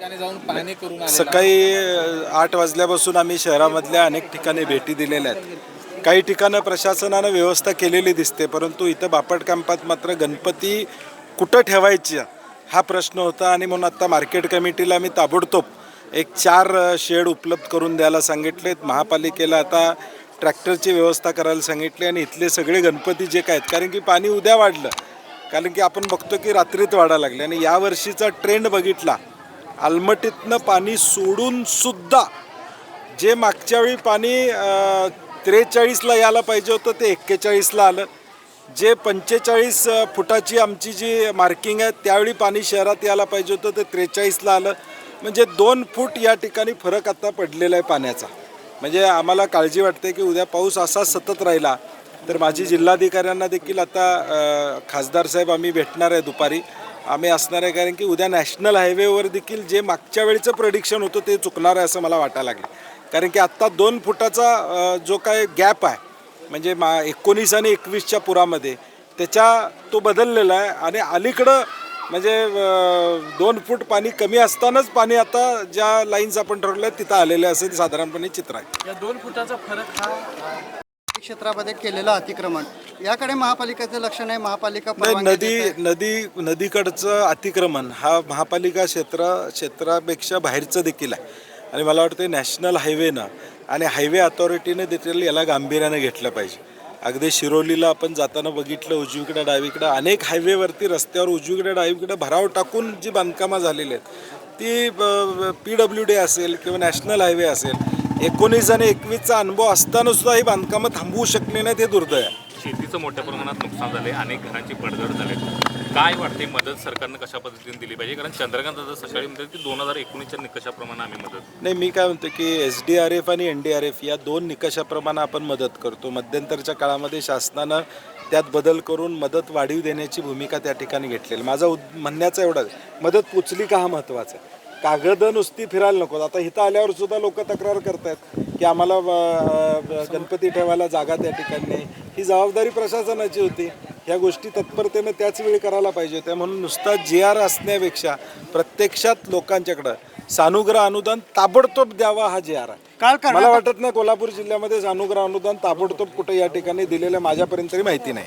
ठिकाणी जाऊन पाहणी करून सकाळी आठ वाजल्यापासून आम्ही शहरामधल्या अनेक ठिकाणी भेटी दिलेल्या आहेत. काही ठिकाणं प्रशासनानं व्यवस्था केलेली दिसते परंतु इथं बापट कॅम्पात मात्र गणपती कुठं ठेवायची हा प्रश्न होता. आणि म्हणून आत्ता मार्केट कमिटीला मी ताबडतोब एक चार शेड उपलब्ध करून द्यायला सांगितलेत. महापालिकेला आता ट्रॅक्टरची व्यवस्था करायला सांगितली आणि इथले सगळे गणपती जे काय आहेत कारण की पाणी उद्या वाढलं. कारण की आपण बघतो की रात्रीत वाढायला लागले आणि यावर्षीचा ट्रेंड बघितला आलमटीतनं पाणी सोडून सुद्धा जे मागच्या वेळी पाणी त्रेचाळीसला यायला पाहिजे होतं ते एक्केचाळीसला आलं. जे पंचेचाळीस फुटाची आमची जी मार्किंग आहे त्यावेळी पाणी शहरात यायला पाहिजे होतं ते त्रेचाळीसला आलं. म्हणजे दोन फूट या ठिकाणी फरक आता पडलेला आहे पाण्याचा. म्हणजे आम्हाला काळजी वाटते की उद्या पाऊस असा सतत राहिला तर माझी जिल्हाधिकाऱ्यांना देखील आता खासदार साहेब आम्ही भेटणार आहे दुपारी. आम्ही असणार आहे कारण की उद्या नॅशनल हायवेवर देखील जे मागच्या वेळीचं प्रडिक्शन होतं ते चुकणार आहे असं मला वाटायला लागलं. कारण की आत्ता दोन फुटाचा जो काय गॅप आहे म्हणजे मा एकोणीस आणि एकवीसच्या पुरामध्ये त्याच्या तो बदललेला आहे आणि अलीकडं म्हणजे दोन फूट पाणी कमी असतानाच पाणी आता ज्या लाईन्स आपण ठरवल्या तिथं आलेले असं साधारणपणे चित्र आहे. या दोन फुटाचा फरक हा क्षेत्रामध्ये केलेलं अतिक्रमण. याकडे महापालिकेचं लक्ष नाही महापालिका नाही परवानगी नदी देते. नदी नदीकडचं अतिक्रमण हा महापालिका क्षेत्र क्षेत्रापेक्षा बाहेरचं देखील आहे. आणि मला वाटतं नॅशनल हायवेनं आणि हायवे अथॉरिटीने देखील याला गांभीर्यानं घेतलं पाहिजे. अगदी शिरोलीला आपण जाताना बघितलं उजवीकडे डावीकडे अनेक हायवेवरती रस्त्यावर उजवीकडे डावीकडे भराव टाकून जी बांधकामं झालेली आहेत ती पी डब्ल्यू डी असेल किंवा नॅशनल हायवे असेल एकोणीस आणि एकवीसचा अनुभव असताना सुद्धा ही बांधकामं थांबवू शकले नाही ते दुर्दैव आहे. शेतीचं मोठ्या प्रमाणात नुकसान झाले अनेक घरांची पडझड झाले काय वाटते मदत सरकारनं कशा पद्धतीने दिली पाहिजे? कारण चंद्रकांत दादा सकाळी म्हणतात की दोन हजार एकोणीसच्या निकषाप्रमाणे आम्ही मदत नाही मी काय म्हणतो की एस डी आर एफ आणि एन डी आर एफ या दोन निकषाप्रमाणे आपण मदत करतो. मध्यंतरच्या काळामध्ये शासनानं त्यात बदल करून मदत वाढीव देण्याची भूमिका त्या ठिकाणी घेतलेली माझा उद म्हणण्याचा एवढाच मदत पोचली का हा महत्त्वाचा आहे. कागदं नुसती फिरायला नको आता इथं आल्यावर सुद्धा लोक तक्रार करतायत की आम्हाला गणपती ठेवायला जागा त्या ठिकाणी. ही जबाबदारी प्रशासनाची होती. ह्या गोष्टी तत्परतेनं त्याच वेळी करायला पाहिजे होत्या. म्हणून नुसता जी आर असण्यापेक्षा प्रत्यक्षात लोकांच्याकडं सानुग्रह अनुदान ताबडतोब द्यावा हा जे आर आहे. मला वाटत नाही कोल्हापूर जिल्ह्यामध्ये सानुग्रह अनुदान ताबडतोब कुठे या ठिकाणी दिलेलं माझ्यापर्यंत तरी माहिती नाही.